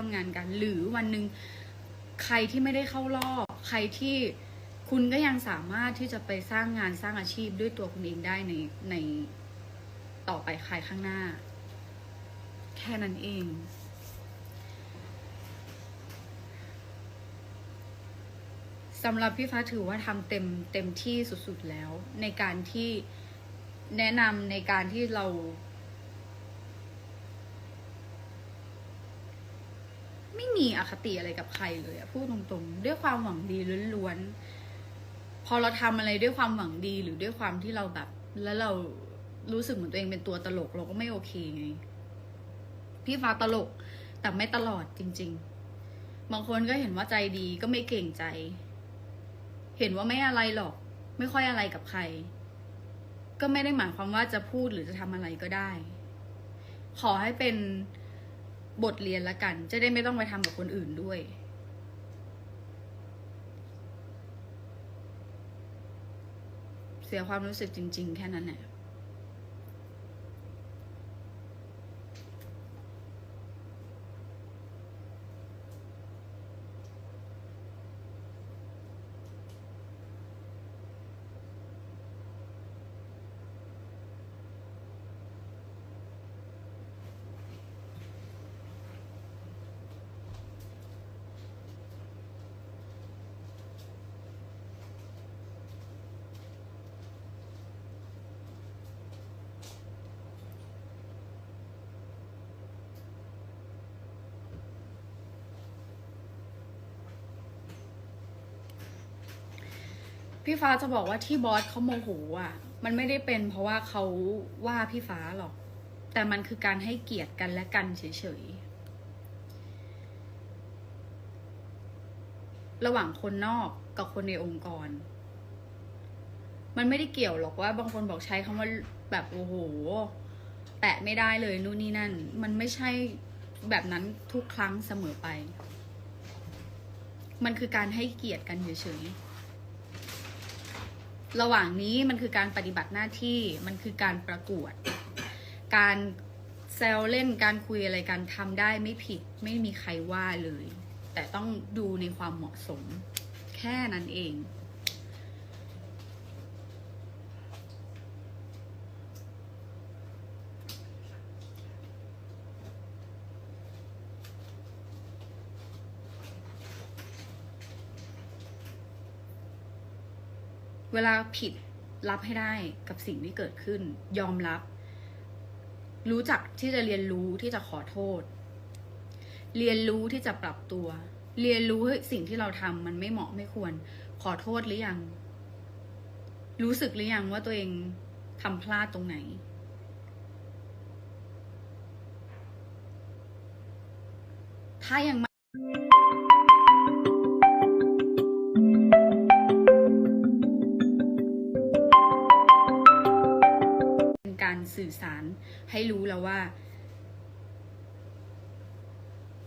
่วมงานกัน หรือวันหนึ่งใครที่ไม่ได้เข้ารอบ ใครที่คุณก็ยังสามารถที่จะไปสร้างงานสร้างอาชีพด้วยตัวคุณเองได้ในในต่อไปใครข้างหน้า แค่นั้นเอง สำหรับพี่ฟ้าถือว่าทำเต็มเต็มที่สุดๆแล้ว ในการที่แนะนำในการที่เรา ไม่มีอคติอะไรกับใครเลยอะพูดตรงๆ ด้วยความหวังดีล้วนๆ พอเราทำอะไรด้วยความหวังดีหรือด้วยความที่เราแบบ แล้วเรารู้สึกเหมือนตัวเองเป็นตัวตลกเราก็ไม่โอเคไง พี่ฟ้าตลกแต่ไม่ตลอดจริง ๆ บางคนก็เห็นว่าใจดีก็ไม่เก่งใจ เห็นว่าไม่อะไรหรอก ไม่ค่อยอะไรกับใคร ก็ไม่ได้หมายความว่าจะพูดหรือจะทำอะไรก็ได้ ขอให้เป็น บทเรียนละกัน จะได้ไม่ต้องไปทำกับคนอื่นด้วย เสียความรู้สึกจริง ๆ แค่นั้นแหละ พี่ฟ้าจะบอกว่าที่บอสเขาโมโหอะ มันไม่ได้เป็นเพราะว่าเขาว่าพี่ฟ้าหรอก แต่มันคือการให้เกียรติกันและกันเฉยๆ ระหว่างคนนอกกับคนในองค์กร มันไม่ได้เกี่ยวหรอกว่าบางคนบอกใช้คำว่าแบบโอ้โห แตะไม่ได้เลยนู่นนี่นั่น มันไม่ใช่แบบนั้นทุกครั้งเสมอไป มันคือการให้เกียรติกันเฉยๆ ระหว่างนี้มันคือการปฏิบัติหน้าที่มันคือการประกวด การแซวเล่นการคุยอะไรกันทำได้ไม่ผิดไม่มีใครว่าเลย แต่ต้องดูในความเหมาะสม แค่นั้นเอง เวลาผิดรับให้ได้กับสิ่งที่เกิดขึ้น ยอมรับ รู้จักที่จะเรียนรู้ที่จะขอโทษ เรียนรู้ที่จะปรับตัว เรียนรู้สิ่งที่เราทำมันไม่เหมาะไม่ควร ขอโทษหรือยัง รู้สึกหรือยังว่าตัวเองทำพลาดตรงไหน ถ้ายังไม่ สื่อสาร ให้รู้แล้วว่า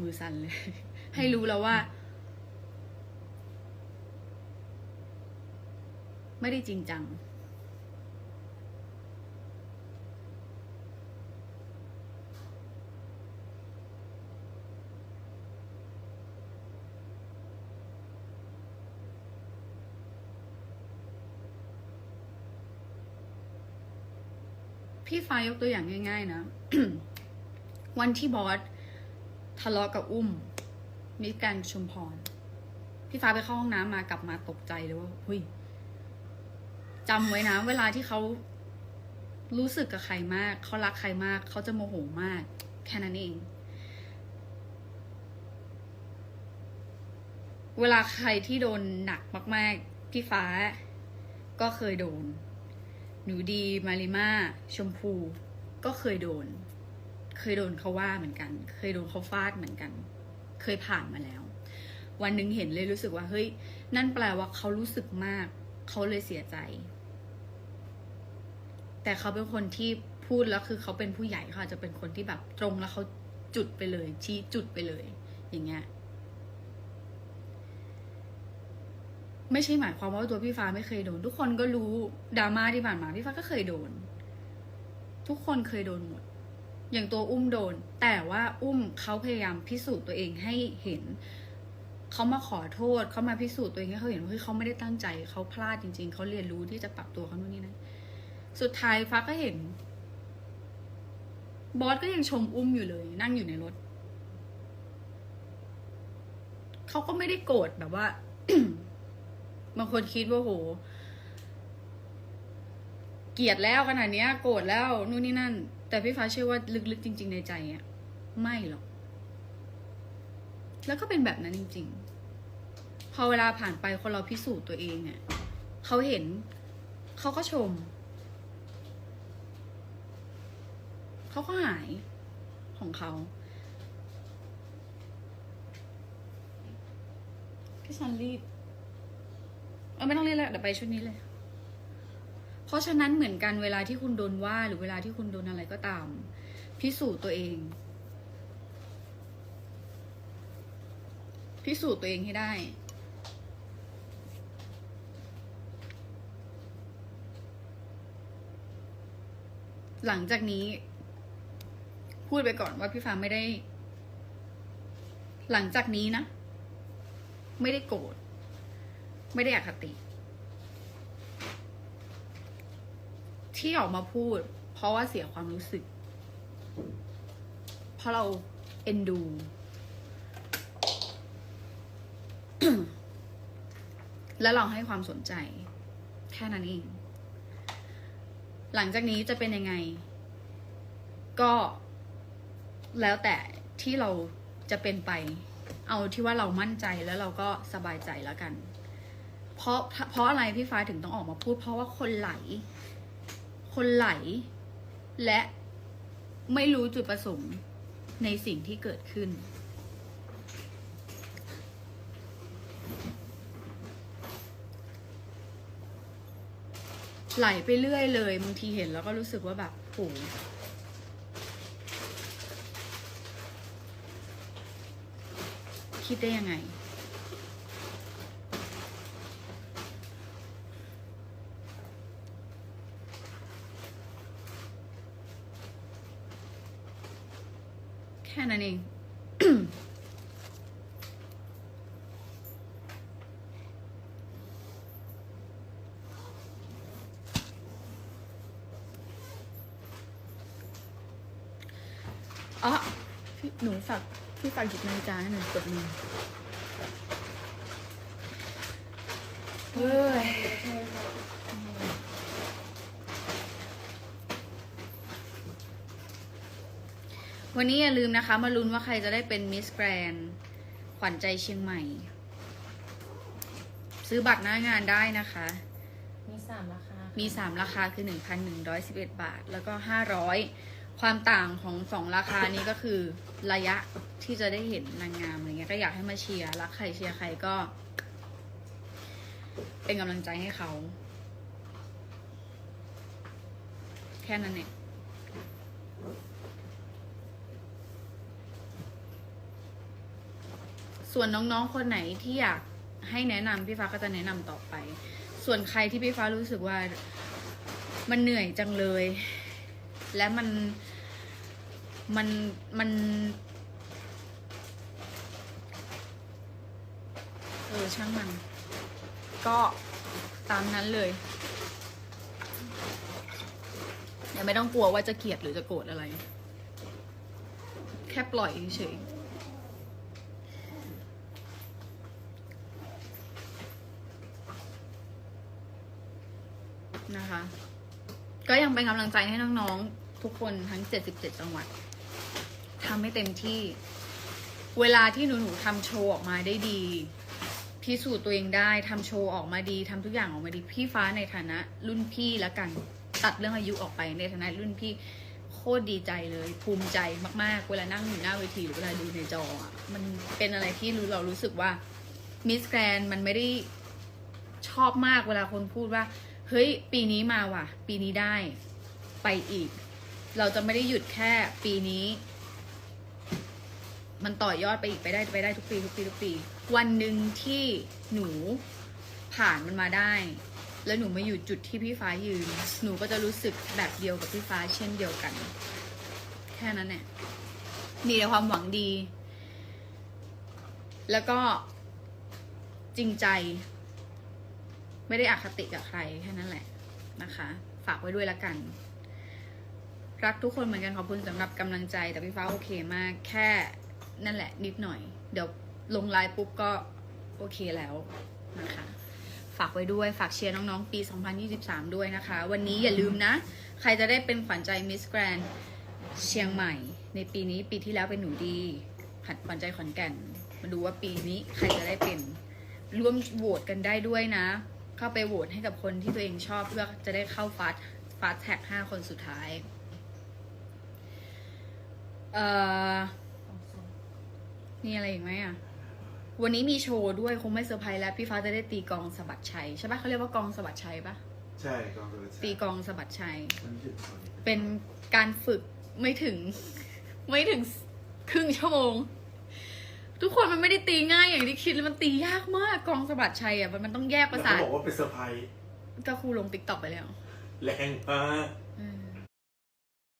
มือสั่นเลย ให้รู้แล้วว่า ไม่ได้จริงจัง พี่ฟ้ายกตัวอย่างง่าย ๆ นะ วันที่บอสทะเลาะกับอุ้มมิสแกรนชุมพร พี่ฟ้าไปเข้าห้องน้ำมากลับมาตกใจเลยว่าหุยจำไว้นะ เวลาที่เขารู้สึกกับใครมาก เขารักใครมาก เขาจะโมโหมาก แค่นั้นเอง เวลาใครที่โดนหนักมาก ๆ พี่ฟ้าก็เคยโดน หนูดีมาริมาชมพู ก็เคยโดน เคยโดนเขาว่าเหมือนกัน เคยโดนเขาฟาดเหมือนกัน เคยผ่านมาแล้ว วันหนึ่งเห็นเลยรู้สึกว่าเฮ้ย นั่นแปลว่าเขารู้สึกมาก เขาเลยเสียใจ แต่เขาเป็นคนที่พูดแล้วคือเขาเป็นผู้ใหญ่เขาอาจจะเป็นคนที่แบบตรงแล้วเขาจุดไปเลย ชี้จุดไปเลย อย่างเงี้ย ไม่ใช่หมายความว่าตัวพี่ฟ้าไม่เคยโดน ทุกคนก็รู้ดราม่าที่ผ่านมาพี่ฟ้าก็เคยโดน ทุกคนเคยโดนหมด อย่างตัวอุ้มโดน แต่ว่าอุ้มเขาพยายามพิสูจน์ตัวเองให้เห็นเขามาขอโทษเขามาพิสูจน์ตัวเองให้เขาเห็นว่าเฮ้ยเขาไม่ได้ตั้งใจเขาพลาดจริง ๆเขาเรียนรู้ที่จะปรับตัวเขาโน่นนี่นั่นสุดท้ายฟ้าก็เห็น บอสก็ยังชมอุ้มอยู่เลย นั่งอยู่ในรถเขาก็ไม่ได้โกรธแบบว่า บางคนคิดว่าโห เกลียดแล้วขนาดเนี้ย โกรธแล้วนู่นนี่นั่น แต่พี่ฟ้าเชื่อว่าลึกๆจริง ๆ ในใจอะไม่หรอก แล้วก็เป็นแบบนั้นจริง ๆ พอเวลาผ่านไปคนเราพิสูจน์ตัวเองอะเขาเห็น เขาก็ชม เขาก็หายของเขาพี่ซันรีบ ออไม่ต้องเรีบแล้วเดี๋ยวไปชุดนี้เลย เพราะฉะนั้นเหมือนกันเวลาที่คุณโดนว่าหรือเวลาที่คุณโดนอะไรก็ตาม พิสูจน์ตัวเอง พิสูจน์ตัวเองให้ได้หลังจากนี้ พูดไปก่อนว่าพี่ฟ้าไม่ได้ หลังจากนี้นะ ไม่ได้โกรธ ไม่ได้อคติ ที่ออกมาพูด เพราะว่าเสียความรู้สึก เพราะเราเอ็นดู แล้วเราให้ความสนใจ แค่นั้นเอง หลังจากนี้จะเป็นยังไง ก็แล้วแต่ที่เราจะเป็นไป เอาที่ว่าเรามั่นใจแล้วเราก็สบายใจแล้วกัน เพราะเพราะอะไรพี่ฟ้าถึงต้องออกมาพูด เพราะว่าคนไหล คนไหล และไม่รู้จุดประสงค์ในสิ่งที่เกิดขึ้น ไหลไปเรื่อยเลยบางทีเห็นแล้วก็รู้สึกว่าแบบโหคิดได้ยังไง แค่นั้นเอง อ๋อหนูฝากพี่ฝากหยิบนาฬิกาให้หนูกดมือเฮ้ย วันนี้อย่าลืมนะคะ มาลุ้นว่าใครจะได้เป็นมิสแกรนขวัญใจเชียงใหม่ ซื้อบัตรหน้างานได้นะคะ มีสามราคา มี 3 ราคาคือ 1,111 บาท แล้วก็ 500 ความต่างของสองราคานี้ก็คือระยะที่จะได้เห็นนางงามอะไรเงี้ยก็อยากให้มาเชียร์รักใครเชียร์ใครก็ เป็นกำลังใจให้เขา แค่นั้นเอง ส่วนน้องๆคนไหนที่อยากให้แนะนำพี่ฟ้าก็จะแนะนำต่อไป ส่วนใครที่พี่ฟ้ารู้สึกว่ามันเหนื่อยจังเลย และมันมันมันเออช่างมัน ก็ตามนั้นเลยอย่าไม่ต้องกลัวว่าจะเกลียดหรือจะโกรธอะไร แค่ปล่อยเฉย นะคะ ก็ยังเป็นกำลังใจให้น้องๆ ทุกคนทั้ง 77 จังหวัดทำให้เต็มที่ เวลาที่หนูหนูๆทำโชว์ออกมาได้ดี พิสูจน์ตัวเองได้ทำโชว์ออกมาดีทำทุกอย่างออกมาดีพี่ฟ้าในฐานะ รุ่นพี่แล้วกันตัดเรื่องอายุออกไปในฐานะรุ่นพี่โคตรดีใจเลย ภูมิใจมากๆ เวลานั่งอยู่หน้าเวทีหรือเวลาดูในจออะมันเป็นอะไรที่รู้เรารู้สึกว่ามิสแกรนมันไม่ได้ชอบมากเวลาคนพูดว่า เฮ้ย ปีนี้มาว่ะ ปีนี้ได้ ไปอีก เราจะไม่ได้หยุดแค่ปีนี้ มันต่อยอดไปอีกไปได้ไปได้ทุกปีทุกปีทุกปี วันหนึ่งที่หนูผ่านมันมาได้ แล้วหนูมาอยู่จุดที่พี่ฟ้ายืน หนูก็จะรู้สึกแบบเดียวกับพี่ฟ้าเช่นเดียวกัน แค่นั้นเนี่ยมีแต่ความหวังดี แล้วก็จริงใจ ไม่ได้อคติกับใครแค่นั้นแหละนะคะ ฝากไว้ด้วยละกัน รักทุกคนเหมือนกันขอบคุณสำหรับกำลังใจ แต่พี่ฟ้าโอเคมาก แค่นั่นแหละนิดหน่อย เดี๋ยวลงไลน์ปุ๊บก็โอเคแล้วนะคะ ฝากไว้ด้วยฝากเชียร์น้องๆ ปี 2023 ด้วยนะคะ วันนี้อย่าลืมนะ ใครจะได้เป็นขวัญใจมิสแกรนเชียงใหม่ ในปีนี้ปีที่แล้วเป็นหนูดีขัดขวัญใจขอนแก่น มาดูว่าปีนี้ใครจะได้เป็นร่วมโหวตกันได้ด้วยนะ เข้าไปโหวตให้กับคนที่ตัวเองชอบเพื่อจะได้เข้าฟาสฟาสแท็กห้าคนสุดท้าย เอ่อมีอะไรอีกไหมอะ วันนี้มีโชว์ด้วยคงไม่เซอร์ไพรส์แล้ว พี่ฟ้าจะได้ตีกลองสะบัดชัยใช่ปะเขาเรียกว่ากลองสะบัดชัยปะใช่กองกระชาตีกลองสะบัดชัยมันหยุดตอนนี้เป็นการฝึกไม่ถึง ไม่ถึงครึ่งชั่วโมง ทุกคนมันไม่ได้ตีง่ายอย่างที่คิดเลยมันตียากมากกลองสะบัดชัยอะมันมันต้องแยกประแล้วสาเขาทบอกว่าเป็นเซอร์ไพรส์ก็ครูลงติ๊กต็อกไปแล้ว แรงมากอืม